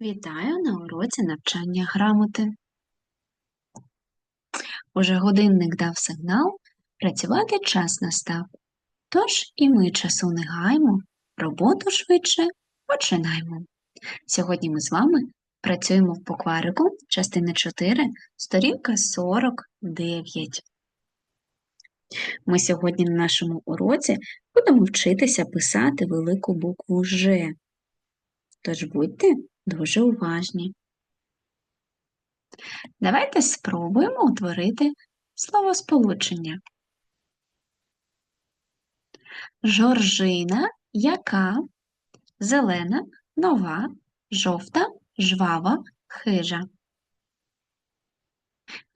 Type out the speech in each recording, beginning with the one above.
Вітаю на уроці навчання грамоти. Уже годинник дав сигнал, працювати час настав. Тож і ми часу не гаємо, роботу швидше починаємо. Сьогодні ми з вами працюємо в букварику, частина 4, сторінка 49. Ми сьогодні на нашому уроці будемо вчитися писати велику букву Ж. Тож будьте дуже уважні. Давайте спробуємо утворити словосполучення. Жоржина, яка, зелена, нова, жовта, жвава, хижа.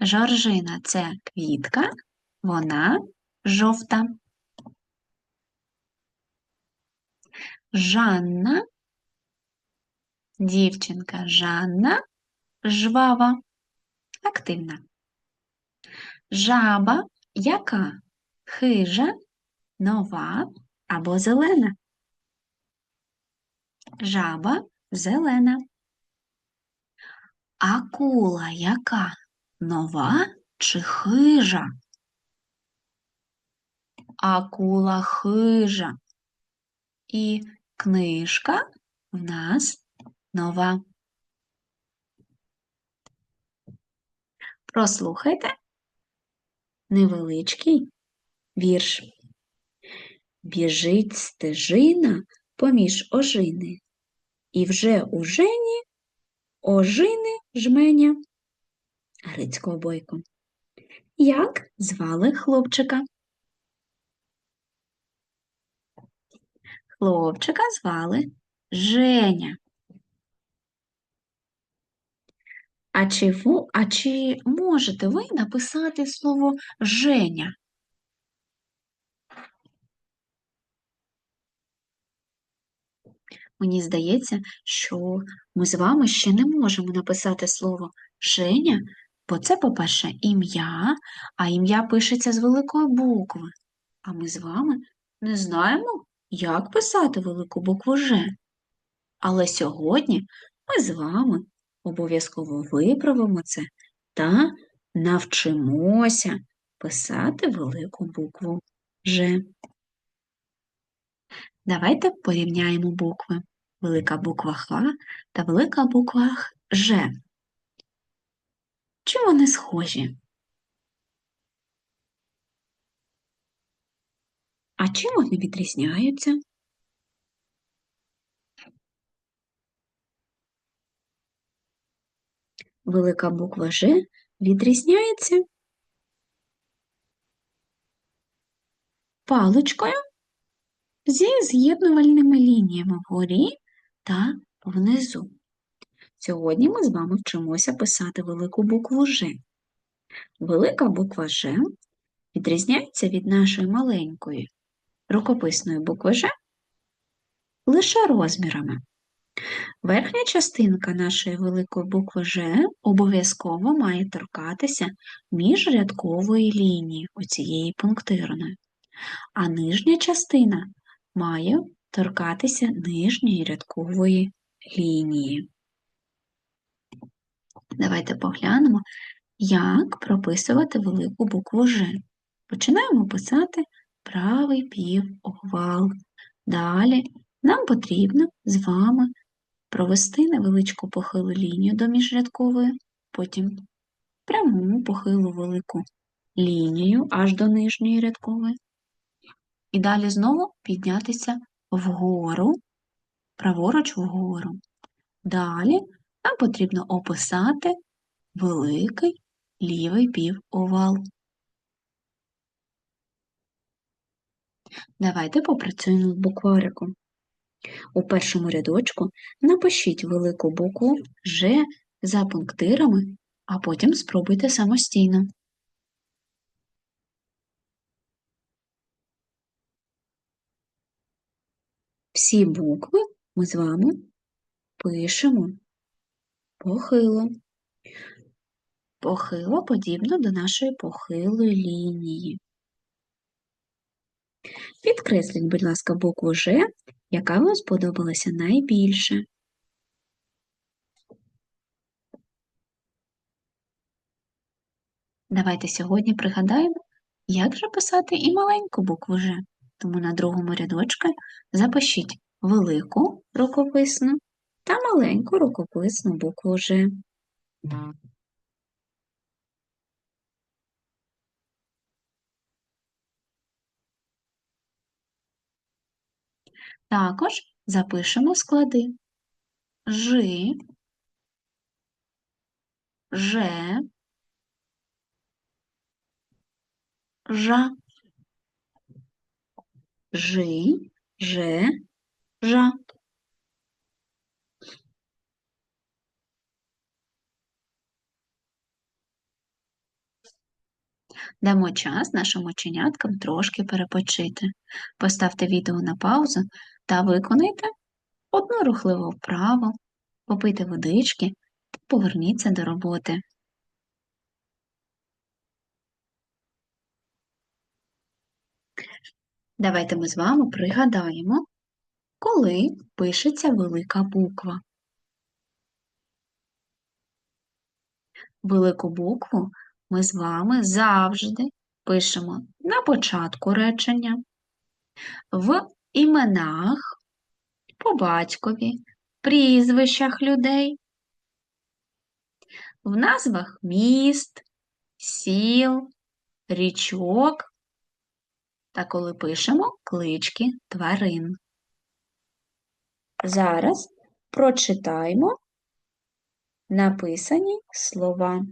Жоржина це квітка, вона жовта. Жанна Дівчинка Жанна жвава, активна. Жаба яка? Хижа, нова або зелена. Жаба зелена. Акула яка? Нова чи хижа? Акула хижа. І книжка в нас нова. Прослухайте невеличкий вірш. Біжить стежина поміж ожини, і вже у жені ожини жменя. Грицького бойко. Як звали хлопчика? Хлопчика звали Женя. А чи, а чи можете ви написати слово Женя? Мені здається, що ми з вами ще не можемо написати слово Женя, бо це, по-перше, ім'я, а ім'я пишеться з великої букви. А ми з вами не знаємо, як писати велику букву Ж. Але сьогодні ми з вами обов'язково виправимо це та навчимося писати велику букву Ж. Давайте порівняємо букви. Велика буква Х та велика буква Ж. Чим вони схожі? А чим вони відрізняються? Велика буква Ж відрізняється паличкою зі з'єднувальними лініями вгорі та внизу. Сьогодні ми з вами вчимося писати велику букву Ж. Велика буква Ж відрізняється від нашої маленької рукописної букви Ж лише розмірами. Верхня частинка нашої великої букви Ж обов'язково має торкатися міжрядкової лінії, оцієї пунктирної, а нижня частина має торкатися нижньої рядкової лінії. Давайте поглянемо, як прописувати велику букву Ж. Починаємо писати правий півовал. Далі нам потрібно з вами провести невеличку похилу лінію до міжрядкової, потім пряму похилу велику лінію аж до нижньої рядкової. І далі знову піднятися вгору, праворуч вгору. Далі нам потрібно описати великий лівий півовал. Давайте попрацюємо з буквариком. У першому рядочку напишіть велику букву Ж за пунктирами, а потім спробуйте самостійно. Всі букви ми з вами пишемо похило. Похило подібно до нашої похилої лінії. Підкресліть, будь ласка, букву Ж, яка вам сподобалася найбільше. Давайте сьогодні пригадаємо, як же писати і маленьку букву Ж. Тому на другому рядочку запишіть велику рукописну та маленьку рукописну букву Ж. Також запишемо склади. Жи, же, жа, жи, же, жа. Дамо час нашим оченяткам трошки перепочити. Поставте відео на паузу та виконайте одну рухливу вправу, попийте водички та поверніться до роботи. Давайте ми з вами пригадаємо, коли пишеться велика буква. Велику букву ми з вами завжди пишемо на початку речення, в іменах, по батькові, прізвищах людей, в назвах міст, сіл, річок та коли пишемо клички тварин. Зараз прочитаємо написані слова.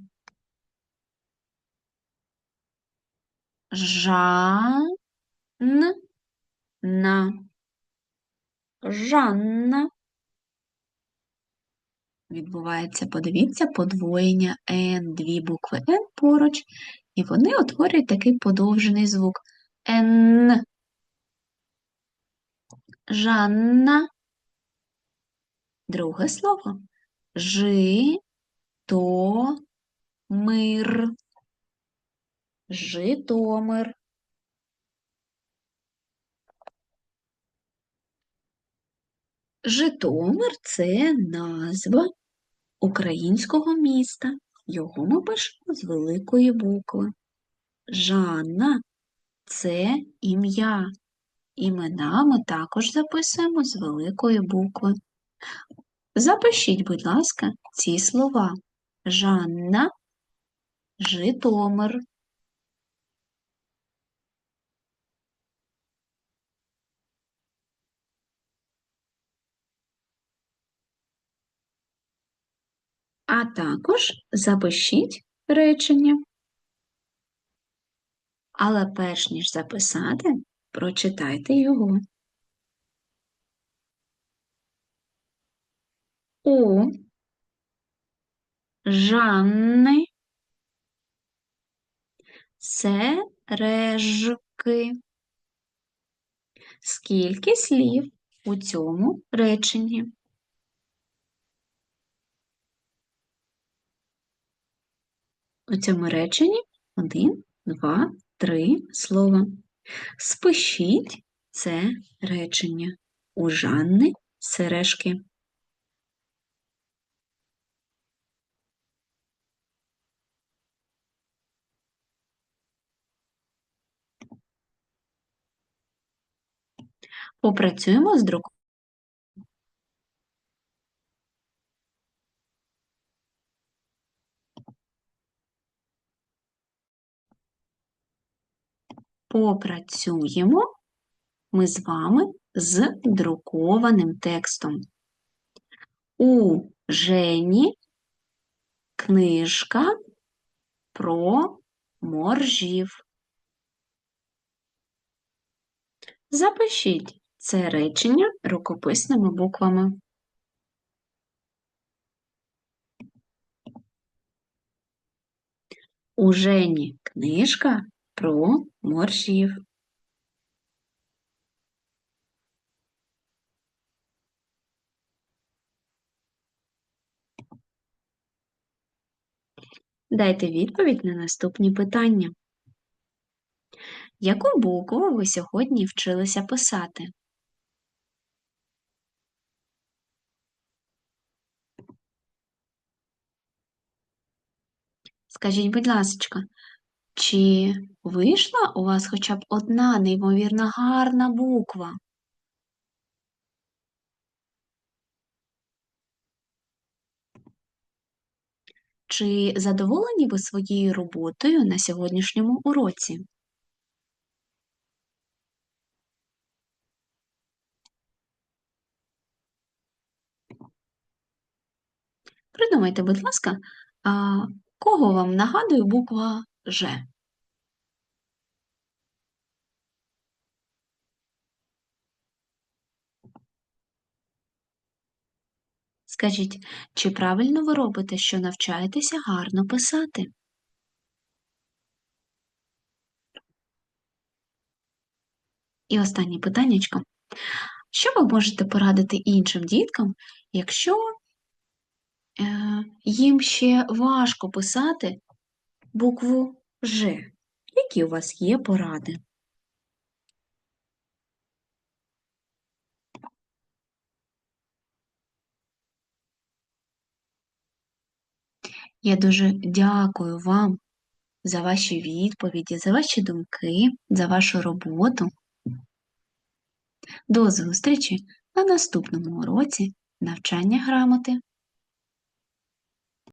Жан на Жанна. Відбувається, подивіться, подвоєння Н, дві букви Н поруч, і вони утворюють такий подовжений звук Н. Жанна. Друге слово. Жи, то, мир. Житомир. Житомир це назва українського міста. Його ми пишемо з великої букви. Жанна це ім'я. Імена ми також записуємо з великої букви. Запишіть, будь ласка, ці слова. Жанна, Житомир. А також запишіть речення. Але перш ніж записати, прочитайте його. У Жанни сережки. Скільки слів у цьому реченні? У цьому реченні один, два, три слова. Спишіть це речення у Жанни сережки. Попрацюємо з друком. Попрацюємо ми з вами з друкованим текстом. У Жені книжка про моржів. Запишіть це речення рукописними буквами. У Жені книжка про моржів. Дайте відповідь на наступні питання. Яку букву ви сьогодні вчилися писати? Скажіть, будь ласка, Чи вийшла у вас хоча б одна неймовірно гарна буква? Чи задоволені ви своєю роботою на сьогоднішньому уроці? Придумайте, будь ласка, кого вам нагадує буква Ж? Скажіть, чи правильно ви робите, що навчаєтеся гарно писати? І останнє питаннячко. Що ви можете порадити іншим діткам, якщо е, їм ще важко писати букву Ж? Які у вас є поради? Я дуже дякую вам за ваші відповіді, за ваші думки, за вашу роботу. До зустрічі на наступному уроці навчання грамоти.